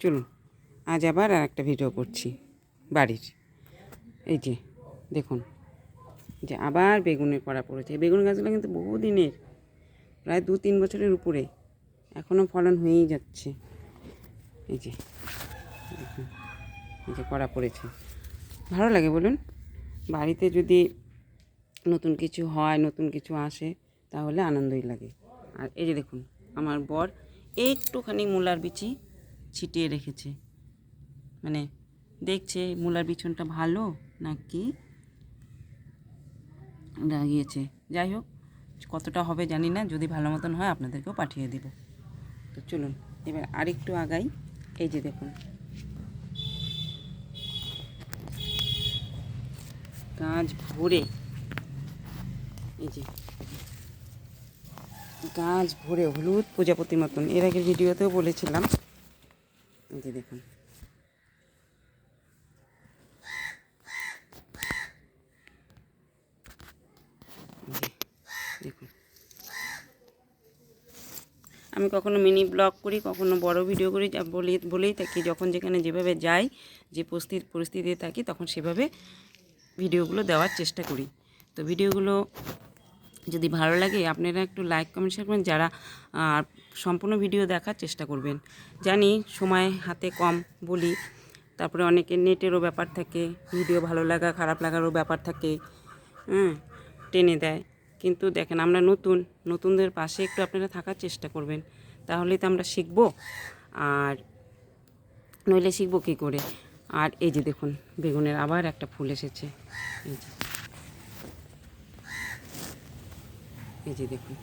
চলুন, আজ আবার আর একটা ভিডিও করছি, বাড়ির। এই যে, দেখুন, যে আবার বেগুনের করা পড়েছে। বেগুন গাছগুলো কিন্তু বহুদিনের, প্রায় দু তিন বছরের উপরে এখনও ফলন হয়েই যাচ্ছে। এই যে, দেখুন, এই যে করা পড়েছে। ভালো লাগে বলুন, বাড়িতে যদি নতুন কিছু হয়, নতুন কিছু আসে, তাহলে আনন্দই লাগে। আর এই যে দেখুন, আমার বর একটুখানি মূলার বিচি ছিটিয়ে রেখেছে। মানে দেখছে মূলার বিছনটা ভালো নাকি লাগিয়েছে। যাই হোক, কতটা হবে জানি না, যদি ভালো মতন হয় আপনাদেরকেও পাঠিয়ে দেব। তো চলুন, এবার আরেকটু আগাই। এই যে দেখুন। গাছ ভরে, এই যে গাছ ভরে হলুদ প্রজাপতির মতন, এর আগের ভিডিওতেও বলেছিলাম যে দেখুন। দেখুন। আমি কখনো মিনি ব্লগ করি, কখনো বড় ভিডিও করি বলি, বলেই থাকি, যখন যেখানে যেভাবে যাই, যে পরিস্থিতি পরিস্থিতিতে থাকি, তখন সেভাবে ভিডিওগুলো দেওয়ার চেষ্টা করি। তো ভিডিওগুলো যদি ভালো লাগে আপনারা একটু লাইক কমেন্ট শেয়ার করবেন, যারা সম্পূর্ণ ভিডিও দেখার চেষ্টা করবেন। জানি সময় হাতে কম বলি, তারপরে অনেকের নেটেরও ব্যাপার থাকে ভিডিও ভালো লাগা, খারাপ লাগারও ব্যাপার থাকে হ্যাঁ টেনে দেয়। কিন্তু দেখেন আমরা নতুন, নতুনদের পাশে একটু আপনারা থাকার চেষ্টা করবেন। তাহলেই তো আমরা শিখব, আর নইলে শিখব কী করে? আর এই যে দেখুন, বেগুনের আবার একটা ফুল এসেছে। এই যে। এই যে দেখুন।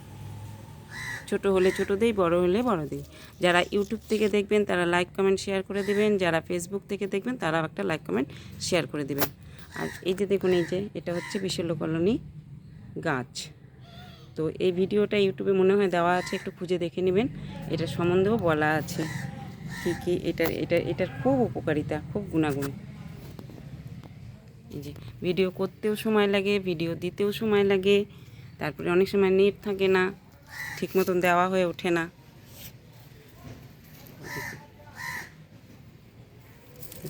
ছোট হলে ছোট দেই, বড় হলে বড় দেই। যারা ইউটিউব থেকে দেখবেন, তারা লাইক কমেন্ট শেয়ার করে দেবেন। যারা ফেসবুক থেকে দেখবেন তারা একটা লাইক কমেন্ট শেয়ার করে দেবেন। আর এই যে দেখুন, এই যে, এটা হচ্ছে বিশল্য কলোনি গাছ। তো এই ভিডিওটা ইউটিউবে মনে হয় দেওয়া আছে, একটু খুঁজে দেখে নেবেন। এটার সম্বন্ধেও বলা আছে কী কী এটার এটা, এটার খুব উপকারিতা, খুব গুণাগুণ। এই যে, ভিডিও করতেও সময় লাগে, ভিডিও দিতেও সময় লাগে। তারপরে অনেক সময় নেট থাকে না ঠিক মতন দেওয়া হয়ে ওঠে না।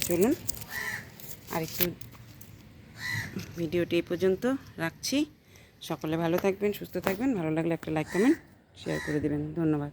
চলুন, আরেকটু ভিডিওটি এই পর্যন্ত রাখছি। সকলে ভালো থাকবেন, সুস্থ থাকবেন, ভালো লাগলে একটা লাইক কমেন্ট শেয়ার করে দেবেন। ধন্যবাদ।